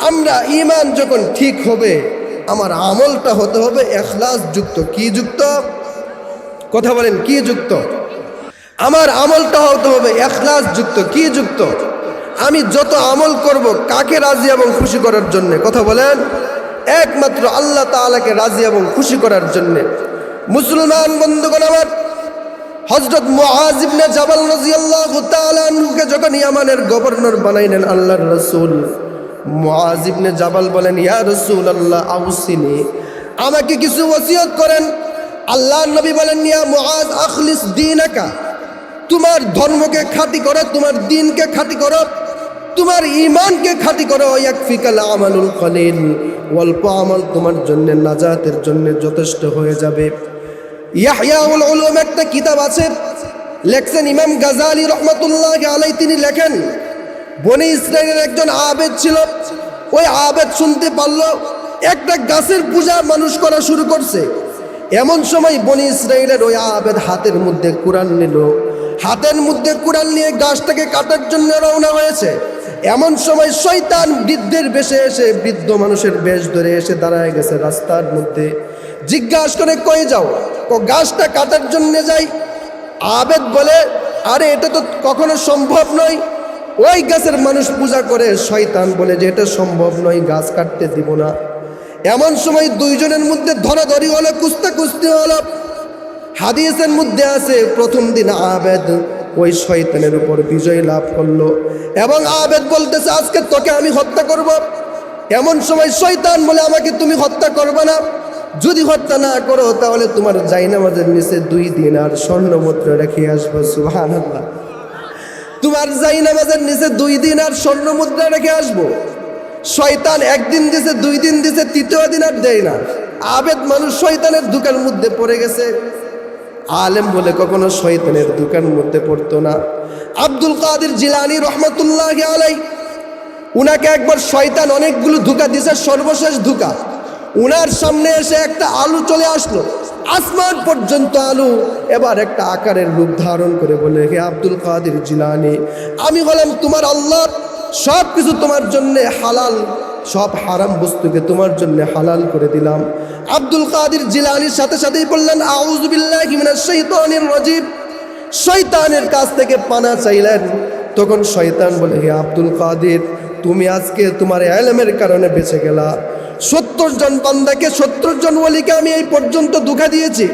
আমরা ইমান যখন ঠিক হবে, আমার আমলটা হতে হবে এখলাস যুক্ত। কি যুক্ত? কথা বলেন, কি যুক্ত? আমার আমলটা হতে হবে এখলাস যুক্ত। কি যুক্ত? আমি যত আমল করব কাকে রাজি এবং খুশি করার জন্য? কথা বলেন। একমাত্র আল্লাহ তাআলাকে রাজি এবং খুশি করার জন্য। মুসলমান বন্ধুগণ আমার হজরত মহাজিবনে জাবাল রাদিয়াল্লাহু তাআলা আনহুকে যখন ইয়ামানের গভর্নর বানাইলেন আল্লাহর রাসূল মুআজিবনে জাবাল বলেন, ইয়া রাসূলুল্লাহ, আউসিনি। আমাকে কিছু ওসিয়ত করেন। আল্লাহ নবী বলেন, ইয়া মুআজ, আখলিস দীনাকা। তোমার ধর্মকে খাঁটি করো, তোমার দিনকে খাঁটি করো, তোমার ইমানকে খাঁটি করো। ইয়াকফিকাল আমালুল কলিল। অল্প আমল তোমার জন্য, নাজাতের জন্য যথেষ্ট হয়ে যাবে। ইয়াহয়াউল উলুম একটা কিতাব আছে, লেখছেন ইমাম গাজালি রহমতুল্লাহ আলাই তিনি লেখেন বনি ইসরায়েলের একজন আবেদ ছিল। ওই আবেদ শুনতে পারল, একটা গাছের পূজা মানুষ করা শুরু করছে। এমন সময় বনি ইসরায়েলের ওই আবেদ হাতের মধ্যে কোরআন নিল। হাতের মধ্যে কোরআন নিয়ে গাছটাকে কাটার জন্য রওনা হয়েছে। এমন সময় শয়তান বৃদ্ধের বেশে এসে বৃদ্ধ মানুষের বেশ ধরে এসে দাঁড়ায় গেছে রাস্তার মধ্যে। জিজ্ঞাসা করে কয়ে যাও? গাছটা কাটার জন্য যাই? আবেদ বলে, আরে, এটা তো কখনো সম্ভব নয়। ওই গাছের মানুষ পূজা করে, শয়তান বলে যে এটা সম্ভব নয়, গাছ কাটতে দিব না। এমন সময় দুইজনের মধ্যে ধরাধরি হলো, কুস্তা কুস্তি হলো। হাদিসের মধ্যে আছে, প্রথম দিন আবেদ ওই শয়তানের উপর বিজয় লাভ করল। এবং আবেদ বলতেছে, আজকে তোকে আমি হত্যা করব। এমন সময় শয়তান বলে, আমাকে তুমি হত্যা করবে না। যদি হত্যা না করো, তাহলে তোমার জাইনামাজের নিচে দুই দিন আর স্বর্ণ রেখে আসব সুহান তোমার জাইনামাজের নিচে দুই দিন আর স্বর্ণ মুদ্রা রেখে আসব। শয়তান একদিন দিছে, দুই দিন দিছে, তৃতীয় দিন আর দেয় না। আবেদ মানুষ শয়তানের দোকানের মধ্যে পড়ে গেছে। আলেম বলে কখনো শয়তানের দোকানের মধ্যে পড়তো না। আব্দুল কাদের জিলানি রহমতুল্লাহ আলাই উনাকে একবার শয়তান অনেকগুলো ধোকা দিছে, সর্বশেষ ধোকা। উনার সামনে এসে একটা আলু চলে আসলো। আসমান পর্যন্ত আলু। এবার একটা আকারের রূপ ধারণ করে বলে, হে আব্দুল কাদের জিলানি, আমি হলাম তোমার আল্লাহ সব কিছু তোমার জন্যে হালাল, সব হারাম বস্তুকে তোমার জন্য হালাল করে দিলাম। আব্দুল কাদের জিলানির সাথে সাথেই বললেন শাইতানির শয়তানের কাছ থেকে পানা চাইলেন। তখন শয়তান বলে, হে আব্দুল কাদের, তুমি আজকে তোমার এলেমের কারণে বেঁচে গেলা। সত্তর জন বান্দাকে, সত্তর জন ওলিকে আমি এই পর্যন্ত দুঃখা দিয়েছি।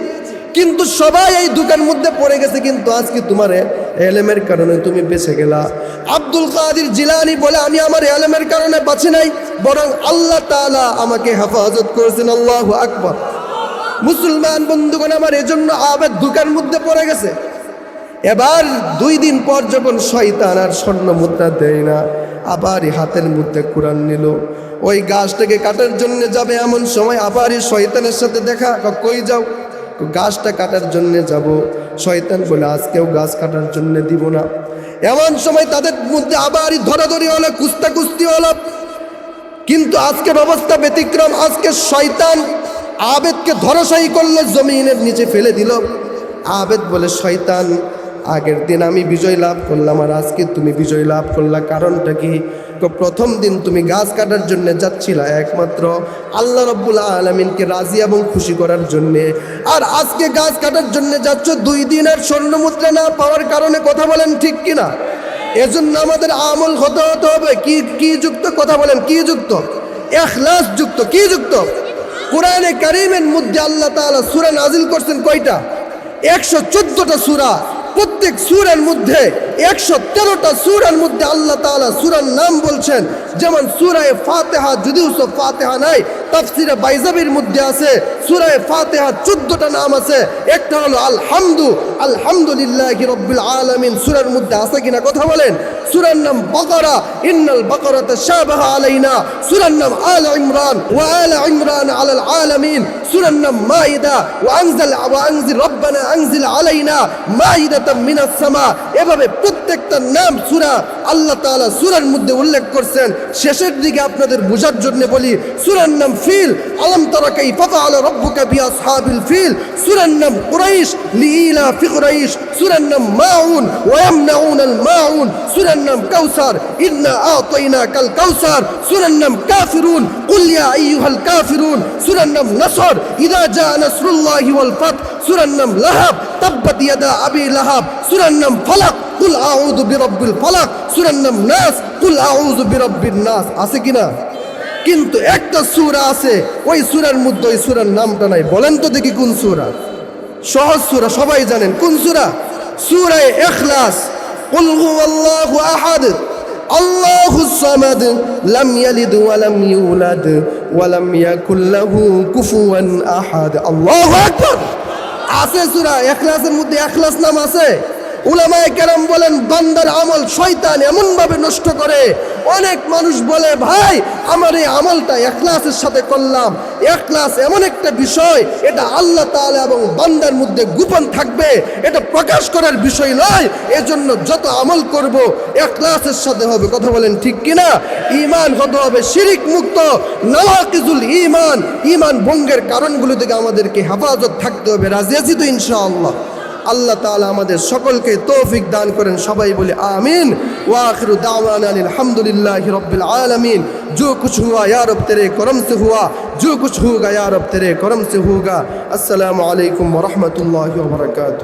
কিন্তু সবাই এই দুঃখের মধ্যে পড়ে গেছে, কিন্তু আজকে তোমার এলেমের কারণে তুমি বেঁচে গেলা। আব্দুল কাদির জিলানি বলে, আমি আমার এলেমের কারণে বাঁচি নাই, বরং আল্লাহ তাআলা আমাকে হেফাজত করেছেন। আল্লাহ আকবর। মুসলমান বন্ধুগণ, আমার এজন্য আবেদ দুঃখের মধ্যে পড়ে গেছে। এবার দুই দিন পর যখন শয়তান আর স্বর্ণ মুদ্রা দেয় না আবারই হাতের মধ্যে কোরআন নিল। ওই গাছটাকে কাটার জন্য যাবে এমন সময় আবারই শয়তানের সাথে দেখা কই যাও? গাছটা কাটার জন্য যাব। শয়তান বলে, আজকেও গাছ কাটার জন্য দিব না। এমন সময় তাদের মধ্যে আবারই ধরাধরি হলো কুস্তা কুস্তি হলো কিন্তু আজকের অবস্থা ব্যতিক্রম, আজকে শয়তান আবেদকে ধরাশায়ী করলে, জমিনের নিচে ফেলে দিল। আবেদ বলে, শয়তান আগের দিন আমি বিজয় লাভ করলাম আর আজকে তুমি বিজয় লাভ করলা। কারণটা কি? প্রথম দিন তুমি গাছ কাটার জন্য যাচ্ছিলা একমাত্র আল্লাহ রব্বুল আলমিনকে রাজি এবং খুশি করার জন্যে। আর আজকে গাছ কাটার জন্য যাচ্ছ, দুই দিন আর স্বর্ণমুদ্রা না পাওয়ার কারণে কথা বলেন ঠিক কিনা? এজন্য আমাদের আমল হতে হতে হবে। কি কি যুক্ত? কথা বলেন, কি যুক্ত? এখলাস যুক্ত, কি যুক্ত? কোরআনে কারিমের মধ্যে আল্লাহ তাআলা সুরা নাজিল করছেন কয়টা? একশো চোদ্দটা সূরা। প্রত্যেক সুরের মধ্যে, একশো তেরোটা সুরের মধ্যে আল্লাহ তাআলা সূরার নাম বলছেন। যেমন সূরায়ে ফাতেহা, যদিও সব ফাতিহা নাই, তাফসিরে বাইজাবির মধ্যে আছে, সূরায়ে ফাতিহা চোদ্দটা নাম আছে। একটা হলো আলহামদু, আলহামদুলিল্লাহি রাব্বিল আলমিন। সুরের মধ্যে আছে কিনা কথা বলেন? সূরার নাম বাকারা, ইন্নাল বাকারাতা শাবাহা আলাইনা। সূরার নাম আল ইমরান, ওয়া আল ইমরান আলাল আলামিন। সূরার নাম মাইদা ওয়া আনজাল ওয়া আনজিল রব্বানা আনজিল আলাইনা মাইদাতাম মিনাস সামা এভাবে প্রত্যেক প্রত্যেকটা নাম সুরা আল্লাহ তাআলা সুরার মধ্যে উল্লেখ করছেন। শেষের দিকে আপনাদের বোঝার জন্য বলি, সুরার নাম ফিল, আলম তারা কাইফা ফাআলা রাব্বুকা বিআসহাবিল ফিল, সুরার নাম কুরাইশ, লিইলা ফি কুরাইশ, সুরার নাম মাউন, ওয়া ইয়ামনাউনাল মাউন, সুরার নাম কাউসার, ইন্না আতাইনাকাল কাউসার, সুরার নাম কাফিরুন, কুল ইয়া আইয়ুহাল কাফিরুন, সুরার নাম নসর, ইদা জা নাসরুল্লাহি ওয়াল ফাত, সুরার নাম লাহাব, তাব্বাত ইয়াদা আবি লাহাব, সুরার নাম ফালাক। কুল আউযু বিরাব্বিল ফালাক, সুরার নাম নাস, কুল আউযু বিরাব্বিন নাস, আছে কিনা কিন্তু একটা সূরা আছে, ওই সূরার মধ্যে ওই সূরার নামটা নাই। বলেন তো দেখি কোন সূরা। সহজ সূরা, সবাই জানেন কোন সূরা? সূরা ইখলাস, কুল হুয়াল্লাহু আহাদ, আল্লাহু সামাদ, লাম ইয়ালিদ ওয়া লাম ইউলাদ, ওয়া লাম ইয়াকুল লাহু কুফুয়ান আহাদ। আল্লাহু আকবার! আছে সূরা, ইখলাসের মধ্যে ইখলাস নাম আছে। উলামায়ে কেরাম বলেন, বান্দার আমল শয়তান এমন ভাবে নষ্ট করে। অনেক মানুষ বলে, ভাই, আমার এই আমলটা এখলাসের সাথে করলাম। এখলাস এমন একটা বিষয়, এটা আল্লাহ তাআলা এবং বান্দার মধ্যে গোপন থাকবে। এটা প্রকাশ করার বিষয় নয়। এজন্য যত আমল করব, এখলাসের সাথে হবে। কথা বলেন ঠিক কিনা? ইমান হতে হবে শিরিক মুক্ত। নওয়াকিজুল ইমান ঈমান ভঙ্গের কারণগুলো থেকে আমাদেরকে হেফাজত থাকতে হবে। রাজি আছি তো ইনশাআল্লাহ। আল্লাহ তালা আমাদের সকলকে তৌফিক দান করেন। সবাই বলে আমিন। ওয়াখির আলহামদুলিল্লাহ রব্বুল আলমিন। জো কুছ হুয়া ইয়ার তেরে করম সে হুয়া। জো কুছ হুগা ইয়ার তেরে করম সে হুগা। আসসালামু আলাইকুম রহমতুল্লাহ বরকাত